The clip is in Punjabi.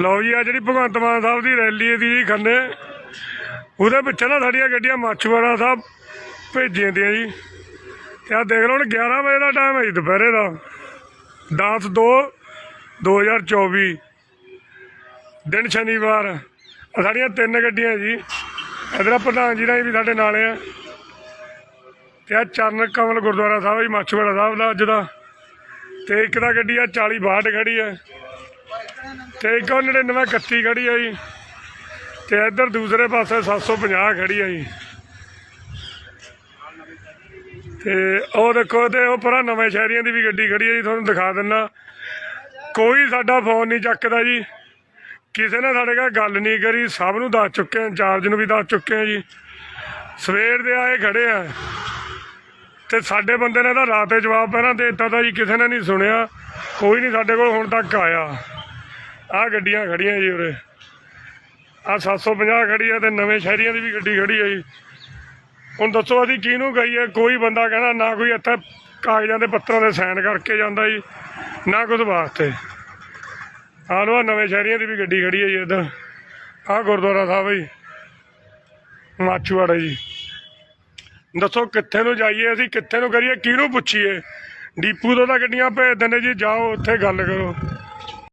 ਲਓ ਜੀ, ਆ ਜਿਹੜੀ ਭਗਵੰਤ ਮਾਨ ਸਾਹਿਬ ਦੀ ਰੈਲੀ ਦੀ ਜੀ ਖੰਨੇ, ਉਹਦੇ ਪਿੱਛੇ ਨਾ ਸਾਡੀਆਂ ਗੱਡੀਆਂ ਮਾਛੂਵਾੜਾ ਸਾਹਿਬ ਭੇਜੀਆਂ ਦੀਆਂ ਜੀ। ਤੇ ਆ ਦੇਖ ਲਓ, ਹੁਣ 11 ਵਜੇ ਦਾ ਟਾਈਮ ਹੈ ਜੀ ਦੁਪਹਿਰੇ ਦਾ। 10 2 2024 ਦਿਨ ਸ਼ਨੀਵਾਰ। ਆਹ ਸਾਡੀਆਂ ਤਿੰਨ ਗੱਡੀਆਂ ਜੀ। ਇਧਰ ਪ੍ਰਧਾਨ ਜੀ ਨਾਲ ਵੀ ਸਾਡੇ ਨਾਲ ਆ। ਤੇ ਆ ਚਰਨ ਕਮਲ ਗੁਰਦੁਆਰਾ ਸਾਹਿਬ ਜੀ, ਮਾਛੂਵਾੜਾ ਸਾਹਿਬ ਦਾ ਅੱਜ ਦਾ। ਤੇ ਇੱਕ ਦਾ ਗੱਡੀ ਆ 40 62 ਖੜੀ ਆ। ਤੇ ਇੱਕ ਉਹ 99 31 ਖੜੀ ਆ ਜੀ। ਤੇ ਇੱਧਰ ਦੂਸਰੇ ਪਾਸੇ 750 ਖੜੀ ਆ ਜੀ। ਤੇ ਉਹ ਦੇਖੋ, ਤੇ ਉਹ ਪਰਾਂ ਨਵੇਂ ਸ਼ਹਿਰੀਆਂ ਦੀ ਵੀ ਗੱਡੀ ਖੜੀ ਹੈ ਜੀ, ਤੁਹਾਨੂੰ ਦਿਖਾ ਦਿੰਨਾ। ਕੋਈ ਸਾਡਾ ਫੋਨ ਨਹੀਂ ਚੱਕਦਾ ਜੀ। ਕਿਸੇ ਨੇ ਸਾਡੇ ਨਾਲ ਗੱਲ ਨਹੀਂ ਕਰੀ, ਸਭ ਨੂੰ ਦੱਸ ਚੁੱਕੇ ਆ, ਇੰਚਾਰਜ ਨੂੰ ਵੀ ਦੱਸ ਚੁੱਕੇ ਆ ਜੀ। ਸਵੇਰ ਦੇ ਆਏ ਖੜੇ ਆ। ਤੇ ਸਾਡੇ ਬੰਦੇ ਨੇ ਤਾਂ ਰਾਤੇ ਜਵਾਬ ਪਹਿਲਾਂ ਦੇ ਦਿੱਤਾ ਤਾਂ ਜੀ, ਕਿਸੇ ਨੇ ਨਹੀਂ ਸੁਣਿਆ। ਕੋਈ ਨਹੀਂ ਸਾਡੇ ਕੋਲ ਹੁਣ ਤੱਕ ਆਇਆ। ਆਹ ਗੱਡੀਆਂ ਖੜੀਆਂ ਜੀ ਉਰੇ। ਆਹ 750 ਖੜੀ ਹੈ ਤੇ ਨਵੇਂ ਸ਼ਹਿਰੀਆਂ ਦੀ ਵੀ ਗੱਡੀ ਖੜੀ ਹੈ ਜੀ। ਹੁਣ ਦੱਸੋ ਅਸੀਂ ਕਿਹਨੂੰ ਕਹੀਏ? ਕੋਈ ਬੰਦਾ ਕਹਿੰਦਾ ਨਾ ਕੋਈ ਇੱਥੇ ਕਾਗਜ਼ਾਂ ਦੇ ਪੱਤਰਾਂ ਦੇ ਸਾਈਨ ਕਰਕੇ ਜਾਂਦਾ ਜੀ, ਨਾ ਕੁਝ ਵਾਸਤੇ। ਆ ਲੋ ਆਹ ਨਵੇਂ ਸ਼ਹਿਰੀਆਂ ਦੀ ਵੀ ਗੱਡੀ ਖੜੀ ਹੈ ਜੀ ਇੱਧਰ। ਆਹ ਗੁਰਦੁਆਰਾ ਸਾਹਿਬ ਜੀ, ਮਾਛੂਵਾੜਾ ਜੀ। ਦੱਸੋ ਕਿੱਥੇ ਨੂੰ ਜਾਈਏ ਅਸੀਂ, ਕਿੱਥੇ ਨੂੰ ਕਰੀਏ, ਕਿਹਨੂੰ ਪੁੱਛੀਏ? ਡੀਪੂ ਤੋਂ ਤਾਂ ਗੱਡੀਆਂ ਭੇਜ ਦਿੰਦੇ ਜੀ, ਜਾਓ, ਉੱਥੇ ਗੱਲ ਕਰੋ।